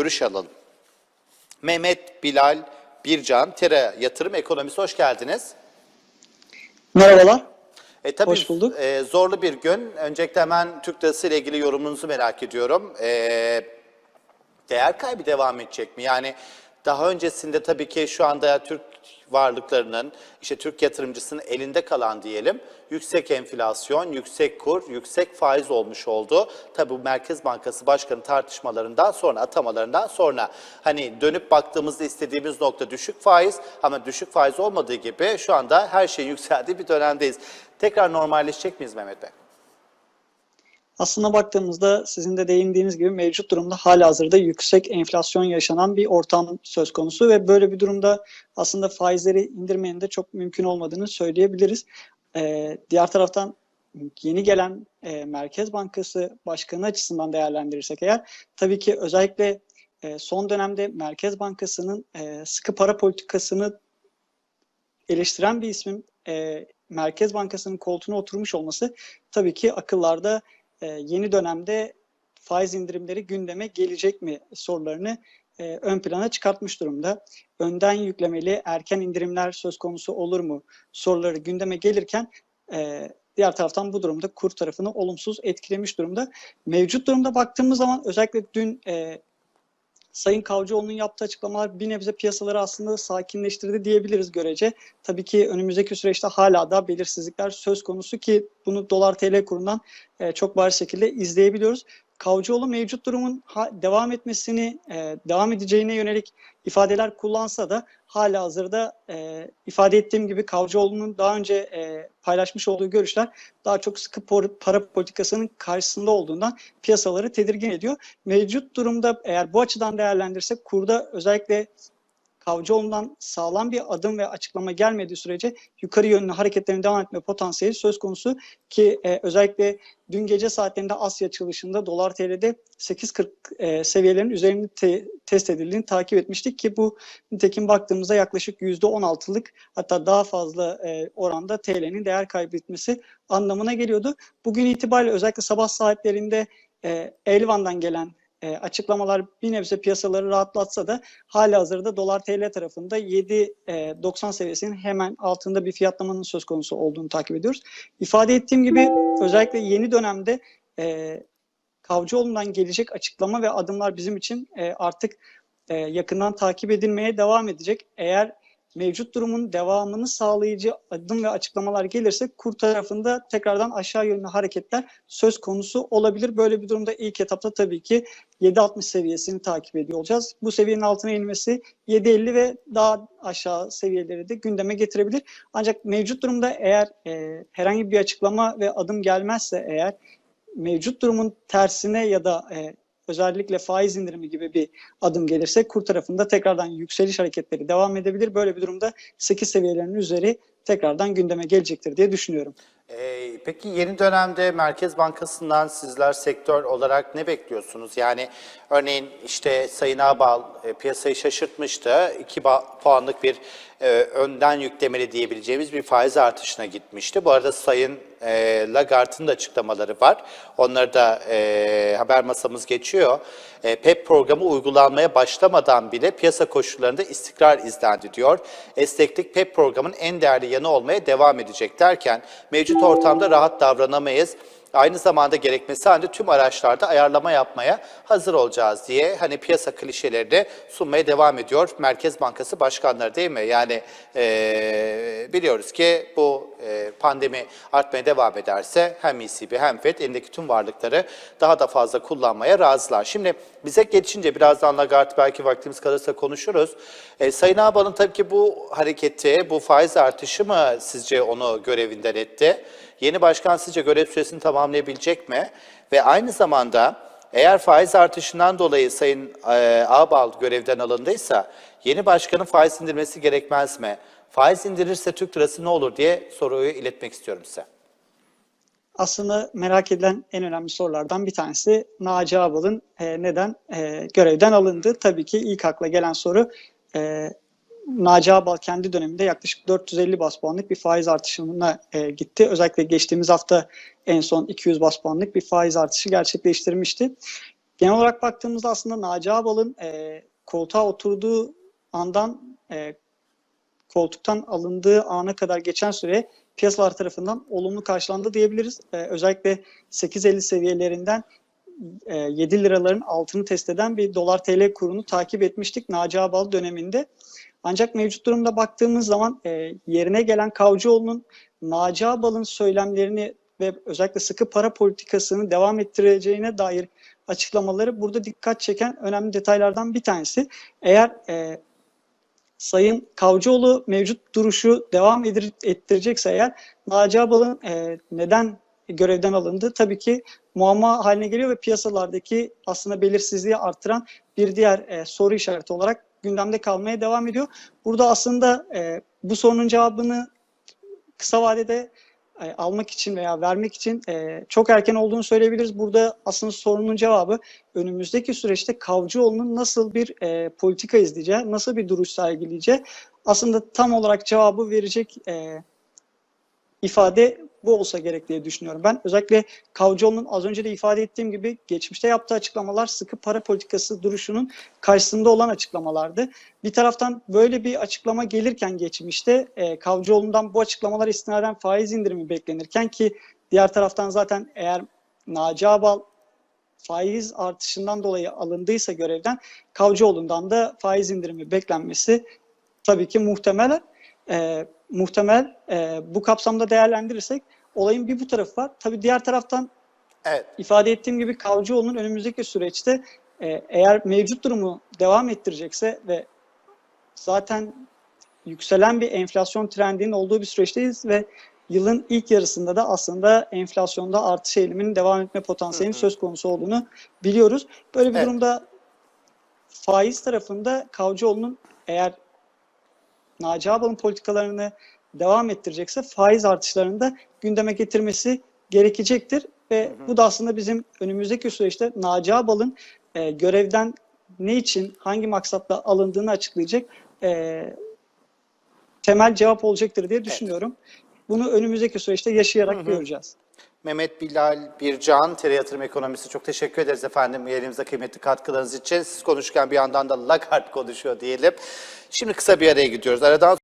görüş alalım. Mehmet Bilal Bircan, Tera Yatırım Ekonomisi hoş geldiniz. Merhabalar. E, tabii Hoş bulduk. e, zorlu bir gün. Öncelikle hemen Türk lirası ile ilgili yorumunuzu merak ediyorum. E, değer kaybı devam edecek mi? Yani daha öncesinde tabii ki şu anda Türk varlıklarının, işte Türk yatırımcısının elinde kalan diyelim, yüksek enflasyon, yüksek kur, yüksek faiz olmuş oldu. Tabii Merkez Bankası Başkanı tartışmalarından sonra, atamalarından sonra hani dönüp baktığımızda istediğimiz nokta düşük faiz ama düşük faiz olmadığı gibi şu anda her şey yükseldiği bir dönemdeyiz. Tekrar normalleşecek miyiz Mehmet Bey? Aslında baktığımızda sizin de değindiğiniz gibi mevcut durumda hala hazırda yüksek enflasyon yaşanan bir ortam söz konusu ve böyle bir durumda aslında faizleri indirmenin de çok mümkün olmadığını söyleyebiliriz. Ee, diğer taraftan yeni gelen e, Merkez Bankası Başkanı açısından değerlendirirsek eğer tabii ki özellikle e, son dönemde Merkez Bankası'nın e, sıkı para politikasını eleştiren bir ismin e, Merkez Bankası'nın koltuğuna oturmuş olması tabii ki akıllarda e, yeni dönemde faiz indirimleri gündeme gelecek mi sorularını e, ön plana çıkartmış durumda. Önden yüklemeli erken indirimler söz konusu olur mu soruları gündeme gelirken e, diğer taraftan bu durumda kur tarafını olumsuz etkilemiş durumda. Mevcut durumda baktığımız zaman özellikle dün Sayın Kavcıoğlu'nun yaptığı açıklamalar bir nebze piyasaları aslında sakinleştirdi diyebiliriz görece. Tabii ki önümüzdeki süreçte hala da belirsizlikler söz konusu ki bunu dolar TL kurundan e, çok bariz şekilde izleyebiliyoruz. Kavcıoğlu mevcut durumun devam etmesini, e, devam edeceğine yönelik ifadeler kullansa da hala hazırda e, ifade ettiğim gibi Kavcıoğlu'nun daha önce e, paylaşmış olduğu görüşler daha çok sıkı para politikasının karşısında olduğundan piyasaları tedirgin ediyor. Mevcut durumda eğer bu açıdan değerlendirsek kurda özellikle Kavcıoğlu'ndan sağlam bir adım ve açıklama gelmediği sürece yukarı yönlü hareketlerin devam etme potansiyeli söz konusu ki e, özellikle dün gece saatlerinde Asya açılışında dolar TL'de 8.40 e, seviyelerinin üzerinde te- test edildiğini takip etmiştik ki bu nitekim baktığımızda yaklaşık %16'lık hatta daha fazla e, oranda TL'nin değer kaybetmesi anlamına geliyordu. Bugün itibariyle özellikle sabah saatlerinde e, Elvan'dan gelen e, açıklamalar bir nebze piyasaları rahatlatsa da hali hazırda dolar TL tarafında 7.90 seviyesinin hemen altında bir fiyatlamanın söz konusu olduğunu takip ediyoruz. İfade ettiğim gibi özellikle yeni dönemde e, Kavcıoğlu'ndan gelecek açıklama ve adımlar bizim için e, artık e, yakından takip edilmeye devam edecek. Eğer mevcut durumun devamını sağlayıcı adım ve açıklamalar gelirse kur tarafında tekrardan aşağı yönlü hareketler söz konusu olabilir. Böyle bir durumda ilk etapta tabii ki 7.60 seviyesini takip ediyor olacağız. Bu seviyenin altına inmesi 7.50 ve daha aşağı seviyeleri de gündeme getirebilir. Ancak mevcut durumda eğer e, herhangi bir açıklama ve adım gelmezse eğer mevcut durumun tersine ya da e, özellikle faiz indirimi gibi bir adım gelirse kur tarafında tekrardan yükseliş hareketleri devam edebilir. Böyle bir durumda 8 seviyelerinin üzeri tekrardan gündeme gelecektir diye düşünüyorum. Ee, peki yeni dönemde Merkez Bankası'ndan sizler sektör olarak ne bekliyorsunuz? Yani örneğin işte Sayın Ağbal e, piyasayı şaşırtmıştı. 2 puanlık bir e, önden yüklemeli diyebileceğimiz bir faiz artışına gitmişti. Bu arada Sayın e, Lagarde'ın da açıklamaları var. Onları da e, haber masamız geçiyor. PEP programı uygulanmaya başlamadan bile piyasa koşullarında istikrar izlendi diyor. Esneklik PEP programın en değerli yanı olmaya devam edecek derken mevcut ortamda rahat davranamayız. Aynı zamanda gerekmesi halinde tüm araçlarda ayarlama yapmaya hazır olacağız diye hani piyasa klişelerini sunmaya devam ediyor Merkez Bankası başkanları değil mi? Yani e, biliyoruz ki bu e, pandemi artmaya devam ederse hem ECB hem FED elindeki tüm varlıkları daha da fazla kullanmaya razılar. Şimdi bize geçince birazdan Lagarde belki vaktimiz kalırsa konuşuruz. E, Sayın Ağbal'ın tabii ki bu hareketi, bu faiz artışı mı sizce onu görevinden etti? Yeni başkan sizce görev süresini tamamlayabilecek mi? Ve aynı zamanda eğer faiz artışından dolayı Sayın e, Ağbal görevden alındıysa yeni başkanın faiz indirmesi gerekmez mi? Faiz indirirse Türk lirası ne olur diye soruyu iletmek istiyorum size. Aslında merak edilen en önemli sorulardan bir tanesi Naci Ağbal'ın e, neden e, görevden alındığı. Tabii ki ilk akla gelen soru e, Naci Ağbal kendi döneminde yaklaşık 450 bas puanlık bir faiz artışına e, gitti. Özellikle geçtiğimiz hafta en son 200 bas puanlık bir faiz artışı gerçekleştirmişti. genel olarak baktığımızda aslında Naci Ağbal'ın e, koltuğa oturduğu andan e, koltuktan alındığı ana kadar geçen süre piyasalar tarafından olumlu karşılandı diyebiliriz. E, özellikle 8.50 seviyelerinden e, 7 liraların altını test eden bir dolar TL kurunu takip etmiştik Naci Ağbal döneminde. Ancak mevcut durumda baktığımız zaman e, yerine gelen Kavcıoğlu'nun Naci Ağbal'ın söylemlerini ve özellikle sıkı para politikasını devam ettireceğine dair açıklamaları burada dikkat çeken önemli detaylardan bir tanesi. Eğer e, Sayın Kavcıoğlu mevcut duruşu devam ettirecekse eğer Naci Ağbal'ın e, neden görevden alındı tabii ki muamma haline geliyor ve piyasalardaki aslında belirsizliği artıran bir diğer e, soru işareti olarak gündemde kalmaya devam ediyor. Burada aslında e, bu sorunun cevabını kısa vadede e, almak için veya vermek için e, çok erken olduğunu söyleyebiliriz. Burada aslında sorunun cevabı önümüzdeki süreçte Kavcıoğlu'nun nasıl bir e, politika izleyeceği, nasıl bir duruş sergileyeceği aslında tam olarak cevabı verecek e, ifade bu olsa gerek diye düşünüyorum. Ben özellikle Kavcıoğlu'nun az önce de ifade ettiğim gibi geçmişte yaptığı açıklamalar sıkı para politikası duruşunun karşısında olan açıklamalardı. Bir taraftan böyle bir açıklama gelirken geçmişte e, Kavcıoğlu'ndan bu açıklamalar istinaden faiz indirimi beklenirken ki diğer taraftan zaten eğer Naci Ağbal faiz artışından dolayı alındıysa görevden Kavcıoğlu'ndan da faiz indirimi beklenmesi tabii ki muhtemel. E, muhtemel e, bu kapsamda değerlendirirsek olayın bir bu tarafı var. Tabii diğer taraftan Evet. ifade ettiğim gibi Kavcıoğlu'nun önümüzdeki süreçte e, eğer mevcut durumu devam ettirecekse ve zaten yükselen bir enflasyon trendinin olduğu bir süreçteyiz ve yılın ilk yarısında da aslında enflasyonda artış eğiliminin devam etme potansiyelinin söz konusu olduğunu biliyoruz. Böyle bir Evet. durumda faiz tarafında Kavcıoğlu'nun eğer Naci Ağbal'ın politikalarını devam ettirecekse faiz artışlarını da gündeme getirmesi gerekecektir. Ve bu da aslında bizim önümüzdeki süreçte Naci Ağbal'ın e, görevden ne için, hangi maksatla alındığını açıklayacak e, temel cevap olacaktır diye düşünüyorum. Bunu önümüzdeki süreçte yaşayarak göreceğiz. Mehmet Bilal Bircan, Tere Yatırım Ekonomisi çok teşekkür ederiz efendim yayınımıza kıymetli katkılarınız için. Siz konuşurken bir yandan da Lagarde konuşuyor diyelim. Şimdi kısa bir araya gidiyoruz. Aradan